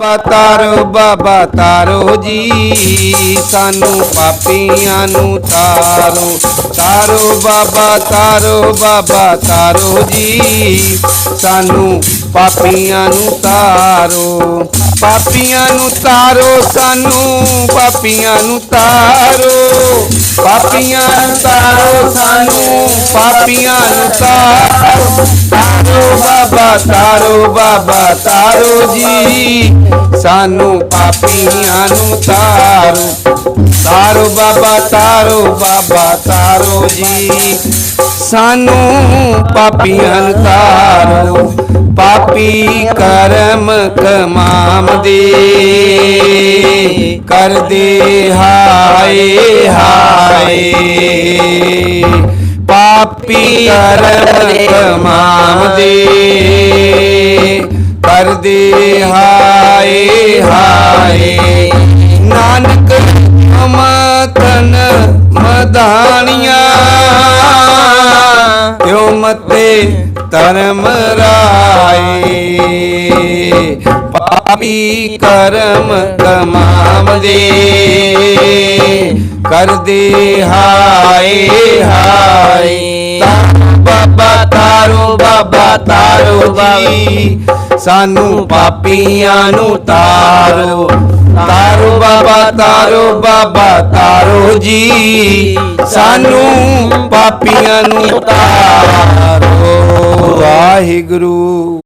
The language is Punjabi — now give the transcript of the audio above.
ਬਾਬਾ ਤਾਰੋ ਬਾਬਾ ਤਾਰੋ ਜੀ, ਸਾਨੂੰ ਪਾਪੀਆਂ ਨੂੰ ਤਾਰੋ। ਤਾਰੋ, ਬਾਬਾ ਤਾਰੋ ਬਾਬਾ ਤਾਰੋ ਜੀ, ਸਾਨੂੰ ਪਾਪੀਆਂ ਨੂੰ ਤਾਰੋ। ਪਾਪੀਆਂ ਨੂੰ ਤਾਰੋ, ਸਾਨੂੰ ਪਾਪੀਆਂ ਨੂੰ ਤਾਰੋ। ਪਾਪੀਆਂ ਨੂੰ ਤਾਰੋ, ਸਾਨੂੰ ਪਾਪੀਆਂ ਨੂੰ ਤਾਰੋ। ਤਾਰੋ ਬਾਬਾ ਤਾਰੋ ਬਾਬਾ ਤਾਰੋ ਜੀ। ਸਾਨੂੰ ਪਾਪੀਆਂ ਨੂੰ ਤਾਰੋ। ਤਾਰੋ, ਬਾਬਾ ਤਾਰੋ ਬਾਬਾ ਤਾਰੋ ਜੀ। ਸਾਨੂੰ ਪਾਪੀਆਂ ਨੂੰ ਤਾਰੋ। ਪਾਪੀ ਕਰਮ ਕਮਾਮਦੇ ਕਰਦੇ ਹਾਏ ਹਾਏ। ਪਾਪੀ ਕਰਮ ਕਮਾਮਦੇ ਕਰਦੇ ਹਾਏ ਹਾਏ। ਨਾਨਕ ਮਤਨ ਮਦਾਨੀਆਂ ਕਿਉ ਮਤੇ ਧਰਮ ਰਾਏ। ਪਾਪੀ ਕਰਮ ਕਮਾਮਦੇ ਕਰਦੇ ਹਾਏ ਹਾਏ। ਬਾਬਾ ਤਾਰੋ ਬਾਬਾ ਤਾਰੋ ਜੀ। ਸਾਨੂੰ ਪਾਪੀਆਂ ਨੂੰ ਤਾਰੋ। ਤਾਰੋ, ਬਾਬਾ ਤਾਰੋ ਬਾਬਾ ਤਾਰੋ ਜੀ। ਸਾਨੂੰ ਪਾਪੀਆਂ ਨੂੰ ਤਾਰੋ। ਵਾਹਿਗੁਰੂ।